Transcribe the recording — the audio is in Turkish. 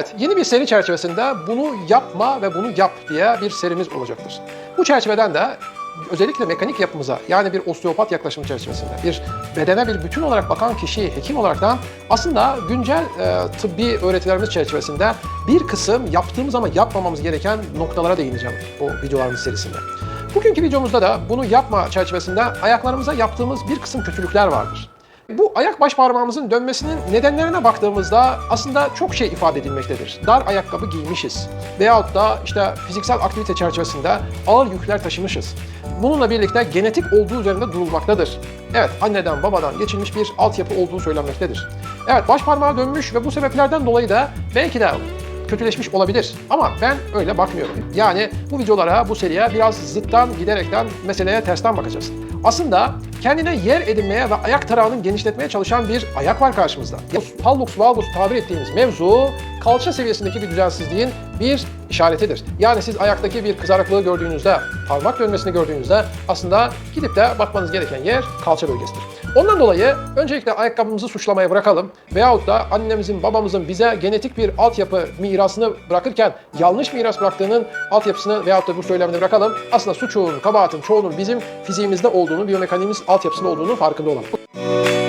Evet, yeni bir seri çerçevesinde bunu yapma ve bunu yap diye bir serimiz olacaktır. Bu çerçeveden de özellikle mekanik yapımıza yani bir osteopat yaklaşım çerçevesinde bir bedene bir bütün olarak bakan kişi hekim olaraktan aslında güncel e, tıbbi öğretilerimiz çerçevesinde bir kısım yaptığımız ama yapmamamız gereken noktalara değineceğim bu videolarımız serisinde. Bugünkü videomuzda da bunu yapma çerçevesinde ayaklarımıza yaptığımız bir kısım kötülükler vardır. Bu ayak baş parmağımızın dönmesinin nedenlerine baktığımızda aslında çok şey ifade edilmektedir. Dar ayakkabı giymişiz veyahut da işte fiziksel aktivite çerçevesinde ağır yükler taşımışız. Bununla birlikte genetik olduğu üzerinde durulmaktadır. Evet, anneden babadan geçilmiş bir altyapı olduğu söylenmektedir. Evet, baş parmağı dönmüş ve bu sebeplerden dolayı da belki de kötüleşmiş olabilir. Ama ben öyle bakmıyorum. Yani bu videolara, bu seriye biraz zıttan giderekten meseleye tersten bakacağız. Aslında kendine yer edinmeye ve ayak tarağını genişletmeye çalışan bir ayak var karşımızda. Hallux valgus tabir ettiğimiz mevzu kalça seviyesindeki bir düzensizliğin bir işaretidir. Yani siz ayaktaki bir kızarıklığı gördüğünüzde, parmak dönmesini gördüğünüzde aslında gidip de bakmanız gereken yer kalça bölgesidir. Ondan dolayı öncelikle ayakkabımızı suçlamaya bırakalım veyahut da annemizin, babamızın bize genetik bir altyapı mirasını bırakırken yanlış miras bıraktığının altyapısını veyahut da bu söylemini bırakalım. Aslında suçun, kabahatin çoğunun bizim fiziğimizde olduğunu, biyomekaniğimiz altyapısında olduğunu farkında olalım.